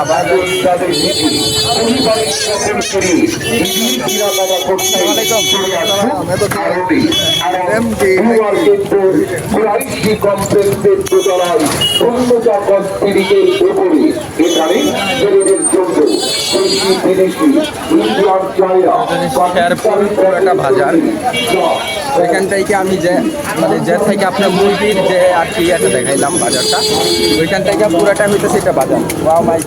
আবার তাদের নীতি পরিবারের সকল করে কস্তিরিকের উপরে এখানে ছেলেদের জন্য দেশি বিদেশি বাজার। ওইখান থেকে আমি যে মানে যে থেকে আপনার মুরগির যে আর কি আছে দেখাইলাম বাজারটা ওইখান থেকে পুরোটা হইতেছে এটা বাজার। ওয়াও মাই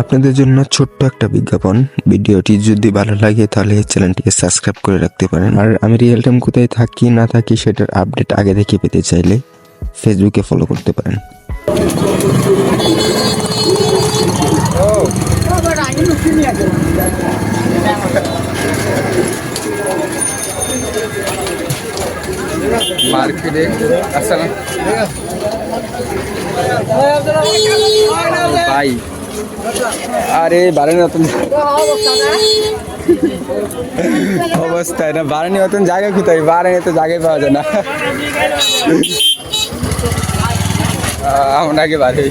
আপনাদের জন্য ছোট্ট একটা বিজ্ঞাপন। ভিডিওটি যদি ভালো লাগে তাহলে চ্যানেলটিকে সাবস্ক্রাইব করে রাখতে পারেন। আর আমি রিয়েল টাইম কোথায় থাকি না থাকি সেটার আপডেট আগে থেকে পেতে চাইলে ফেসবুকে ফলো করতে পারেন। মার্কেটে ভাই, আরে বারে অবস্থায় না বারানি জায়গা কোথায়? বারানি তো জায়গায় পাওয়া যায় না। আগে বাড়ি।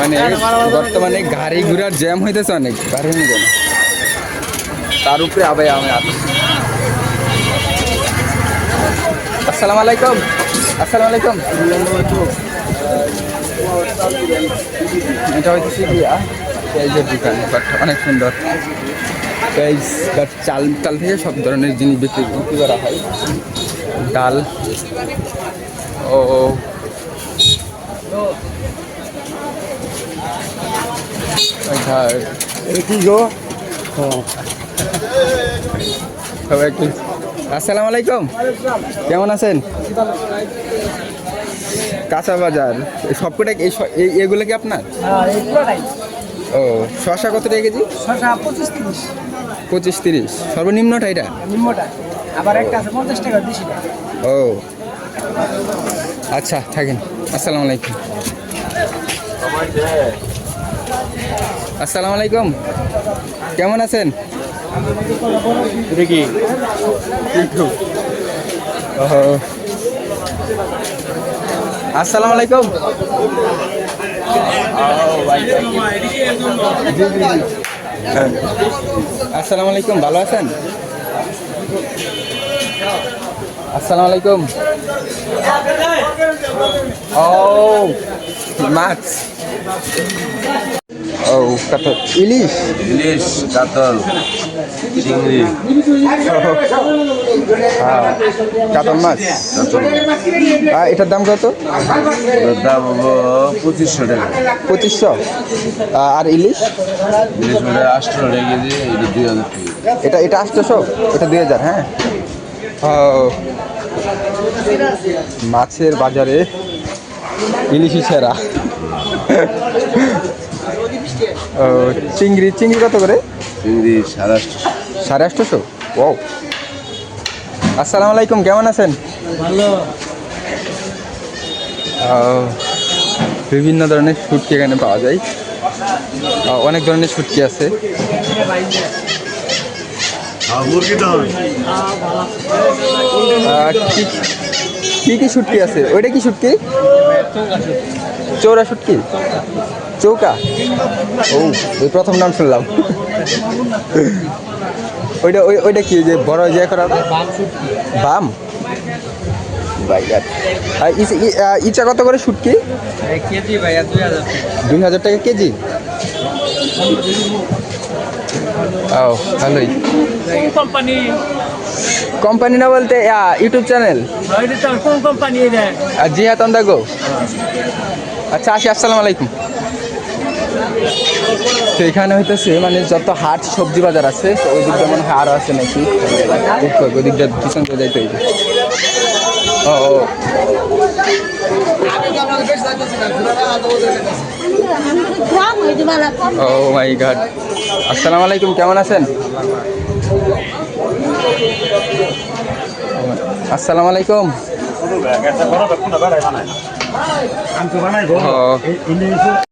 মানে বর্তমানে গাড়ি ঘোড়ার জ্যাম হইতেছে অনেক, বাড়ি নিয়ে না তার উপরে আবার আমি আসসালামু আলাইকুম। আসসালামু আলাইকুম। এটা হচ্ছে গিয়া পেঁয়াজের দোকান বাট অনেক সুন্দর। পেঁয়াজ বাট চাল টাল থেকে সব ধরনের জিনিস বিক্রি বিক্রি করা হয়। ডাল। ও আচ্ছা কি গো? আসসালামু আলাইকুম। কেমন আছেন? কাঁচা বাজার। সবকটা এই এগুলো কি আপনার? ও শশা কত টাকা কেজি? শশা পঁচিশ তিরিশ। পঁচিশ তিরিশ। সর্বনিম্নটা এটা? নিম্নটা। আবার একটা আছে পঞ্চাশ টাকা বেশি টাকা ও। আচ্ছা থাকেন। আসসালামু আলাইকুম। আসসালামু আলাইকুম। কেমন আছেন? দেখি ওহো। আসসালামু আলাইকুম জি, জি, জি। হ্যাঁ। আসসালামু আলাইকুম ভালো আছেন আসসালামু আলাইকুম ও মাছ ও কত ইলিশ? ইলিশ কাতল চিংড়ি। হ্যাঁ কাতল মাছ। আহ, এটার দাম কত? দাম পঁচিশশো টাকা। পঁচিশশো। আর ইলিশ? ইলিশ আটশো টাকা কেজি এটা দুই হাজার এটা এটা আটশোশো? এটা দুই হাজার হ্যাঁ? মাছের বাজারে ইলিশি সেরা। ও চিংড়ি চিংড়ি কত করে? চিংড়ি সাড়ে আটশো। সাড়ে আটশোশো? ও আসসালামু আলাইকুম কেমন আছেন? ভালো। বিভিন্ন ধরনের শুটকি এখানে পাওয়া যায়। অনেক ধরনের শুটকি আছে। আহ, কি- কি কি শুটকি আছে? ওইটা কি শুটকি? চৌরা শুটকি চৌকা? ও ওই প্রথম নাম শুনলাম। ওইটা ওই ওইটা কি যে বড় যে করা বাম? আর ইচ- কত করে শুটকি দুই হাজার টাকা কেজি? ও ভালোই। কোম্পানি কোম্পানি না বলতে ইউটিউব চ্যানেল? কোন কোম্পানি এটা? আচ্ছা আসি, আসসালামু আলাইকুম। তো এখানে হইতেছে মানে যত হাট, সবজি বাজার আছে, তো ওই দিকটা মনে হয় আরও আছে নাকি? ওই দিকটা পিছন দিয়ে যাইতে হইবে। ও ও। মাই আসসালামু আলাইকুম, কেমন আছেন? আসসালামু আলাইকুম। ও।